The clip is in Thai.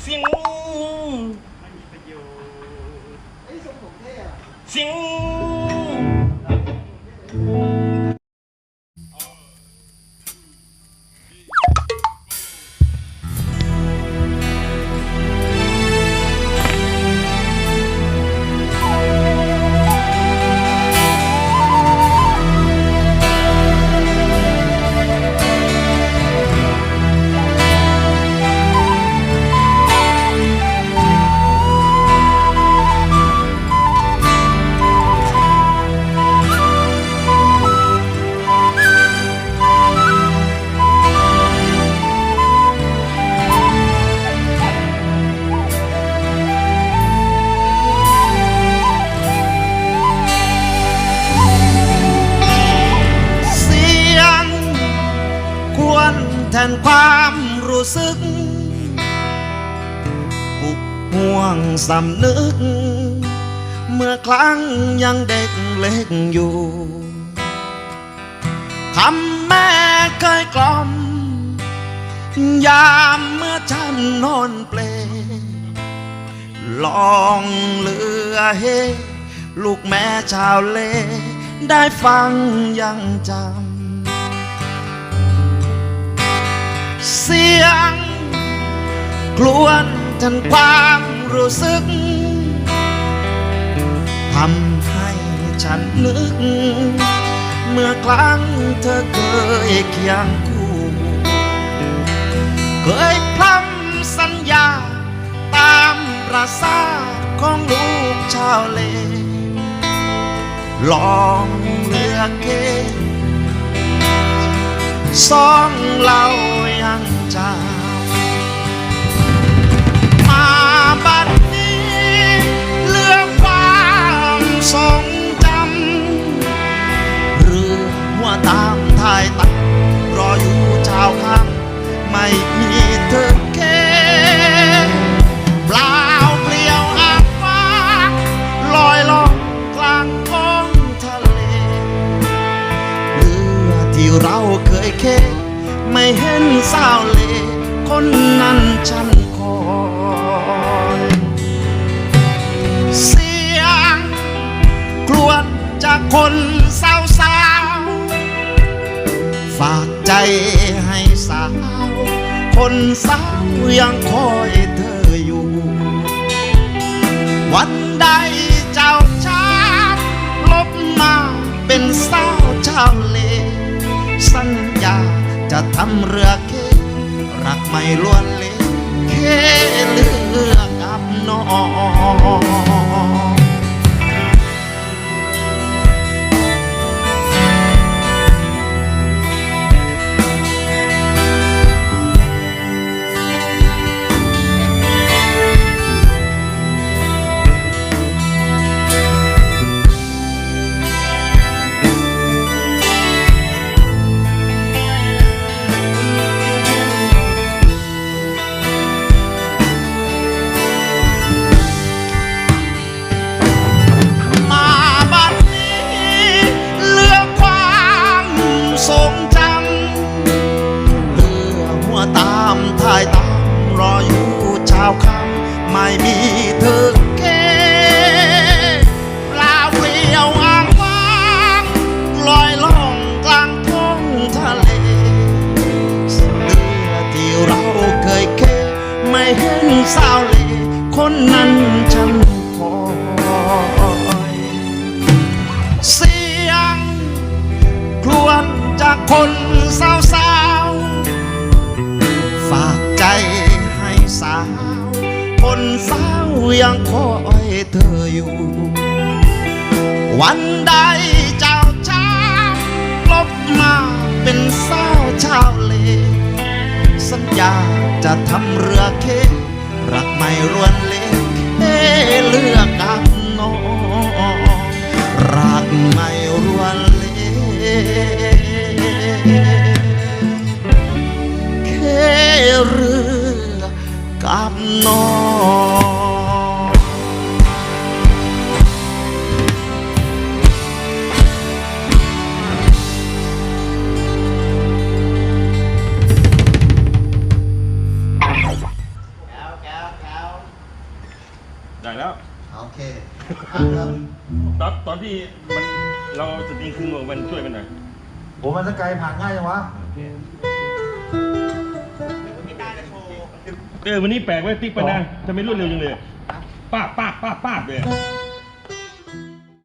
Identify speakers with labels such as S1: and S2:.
S1: เสียงเสียง
S2: ความรู้สึกปุกห่วงสำนึก เมื่อครั้งยังเด็กเล็กอยู่คำแม่เคยกล่อม ยามเมื่อฉันนอนเปลลองเรือเฮลูกแม่ชาวเล ได้ฟังยังจำ เสียง กลวนทันความรู้สึกทำให้ฉันนึก เมื่อครั้งเธอเคยเคียงคู่ เคยพร่ำสัญญา ตามประสาของลูกชาวเล ลองเลือกเกสองเรา ยังจำมาบัดนี้เลือกความทรงจำเรือหัวตามทายตักรออยู่เช้าค่ำไม่มีเธอแค่เปล่าเปลี่ยวอาฟ้าลอยล่องกลางท้องทะเลเรือที่เราเคยเค ไม่เห็นสาวเลคนนั้นฉันคอยเสียงกลวนจากคนสาวสาวฝากใจให้สาว คนสาวยังคอยเธออยู่ วันใด ทำเรือเกรักไม่ล้วนเล สาวเลคนนั้นฉันคอยเสียงครวญจากคนสาวสาวฝากใจให้สาว คนสาวยังคอยเธออยู่ วันใดเจ้าช้างลบมาเป็นสาวชาวเล สัญญาจะทำเรือเค นอได้
S1: แล้ว
S2: โอเค
S1: ตอนตอนที่มันเราจะดีมขึ้นมันช่วยมันหน่อย
S3: ผมมันสกายผ่านง่ายจังวะอ
S1: เออวันนี้แปลกไว้ยติ๊กไปนะทำไมรวดเร็วจังเลยป้าบป้าบป้าบป้าบเลย